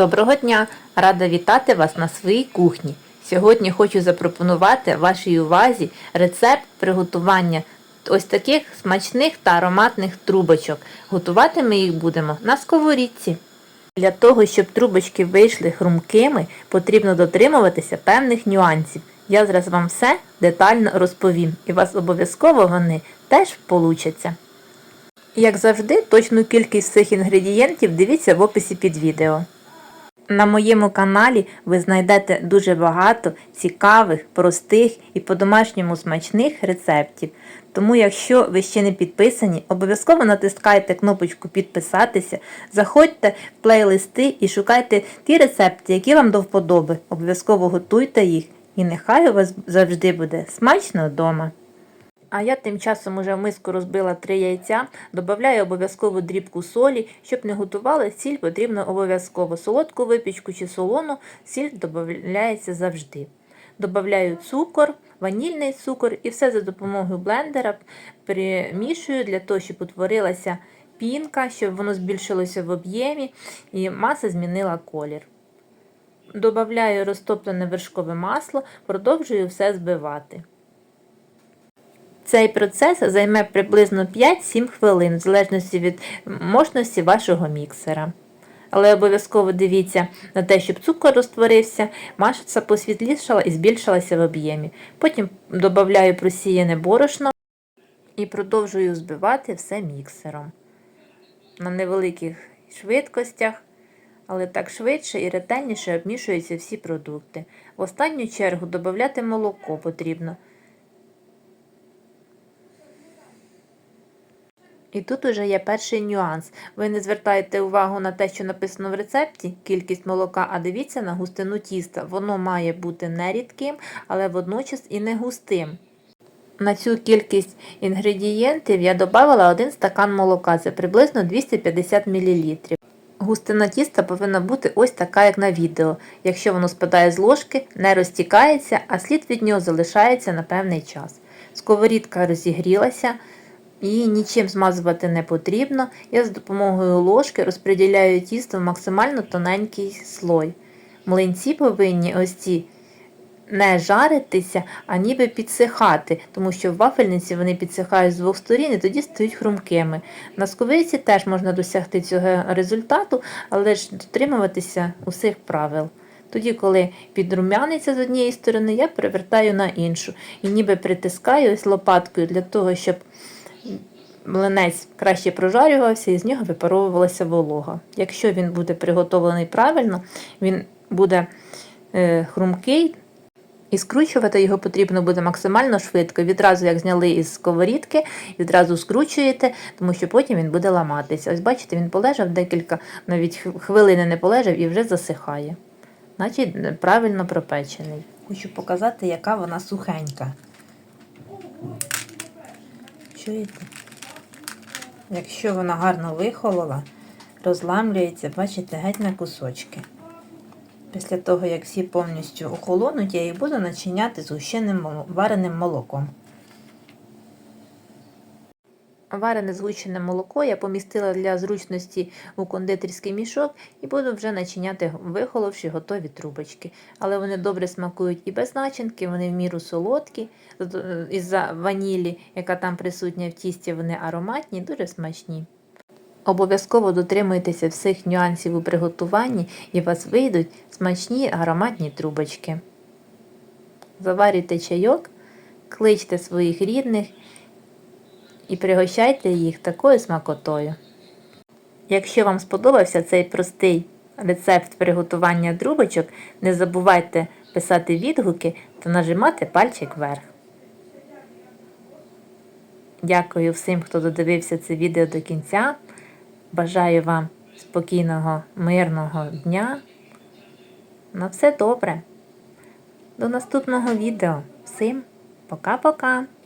Доброго дня! Рада вітати вас на своїй кухні. Сьогодні хочу запропонувати вашій увазі рецепт приготування ось таких смачних та ароматних трубочок. Готувати ми їх будемо на сковорідці. Для того, щоб трубочки вийшли хрумкими, потрібно дотримуватися певних нюансів. Я зараз вам все детально розповім, і у вас обов'язково вони теж получаться. Як завжди, точну кількість цих інгредієнтів дивіться в описі під відео. На моєму каналі ви знайдете дуже багато цікавих, простих і по-домашньому смачних рецептів. Тому, якщо ви ще не підписані, обов'язково натискайте кнопочку підписатися, заходьте в плейлисти і шукайте ті рецепти, які вам до вподоби. Обов'язково готуйте їх, і нехай у вас завжди буде смачно вдома. А я тим часом уже в миску розбила три яйця, додаю обов'язково дрібку солі, щоб не готували, сіль потрібно обов'язково. Солодку випічку чи солону сіль додається завжди. Добавляю цукор, ванільний цукор і все за допомогою блендера перемішую для того, щоб утворилася пінка, щоб воно збільшилося в об'ємі і маса змінила колір. Добавляю розтоплене вершкове масло, продовжую все збивати. Цей процес займе приблизно 5-7 хвилин, в залежності від мощності вашого міксера. Але обов'язково дивіться на те, щоб цукор розтворився, маса посвітлішала і збільшилася в об'ємі. Потім додаю просіяне борошно і продовжую збивати все міксером. На невеликих швидкостях, але так швидше і ретельніше обмішуються всі продукти. В останню чергу додати молоко потрібно. І тут уже є перший нюанс. Ви не звертаєте увагу на те, що написано в рецепті, кількість молока, а дивіться на густину тіста. Воно має бути не рідким, але водночас і не густим. На цю кількість інгредієнтів я додала 1 стакан молока, це приблизно 250 мл. Густина тіста повинна бути ось така, як на відео. Якщо воно спадає з ложки, не розтікається, а слід від нього залишається на певний час. Сковорідка розігрілася. Її нічим змазувати не потрібно. Я з допомогою ложки розподіляю тісто в максимально тоненький слой. Млинці повинні ось ці не жаритися, а ніби підсихати, тому що в вафельниці вони підсихають з двох сторін і тоді стають хрумкими. На сковиці теж можна досягти цього результату, але ж дотримуватися усіх правил. Тоді, коли підрумяниться з однієї сторони, я перевертаю на іншу і ніби притискаю ось лопаткою для того, щоб млинець краще прожарювався і з нього випаровувалася волога. Якщо він буде приготовлений правильно, він буде е, хрумкий. І скручувати його потрібно буде максимально швидко. Відразу, як зняли із сковорідки, відразу скручуєте, тому що потім він буде ламатися. Ось бачите, він полежав декілька, навіть хвилини не полежав і вже засихає. Значить, правильно пропечений. Хочу показати, яка вона сухенька. Чуєте? Якщо вона гарно вихолола, розламлюється, бачите, геть на кусочки. Після того, як всі повністю охолонуть, я їх буду начиняти згущеним вареним молоком. Варене згущене молоко я помістила для зручності у кондитерський мішок і буду вже начиняти, вихоловши готові трубочки. Але вони добре смакують і без начинки, вони в міру солодкі, із-за ванілі, яка там присутня в тісті, вони ароматні, дуже смачні. Обов'язково дотримуйтеся всіх нюансів у приготуванні і у вас вийдуть смачні ароматні трубочки. Заварюйте чайок, кличте своїх рідних і пригощайте їх такою смакотою. Якщо вам сподобався цей простий рецепт приготування трубочок, не забувайте писати відгуки та нажимати пальчик вверх. Дякую всім, хто додивився це відео до кінця. Бажаю вам спокійного, мирного дня. На все добре. До наступного відео. Всім пока-пока!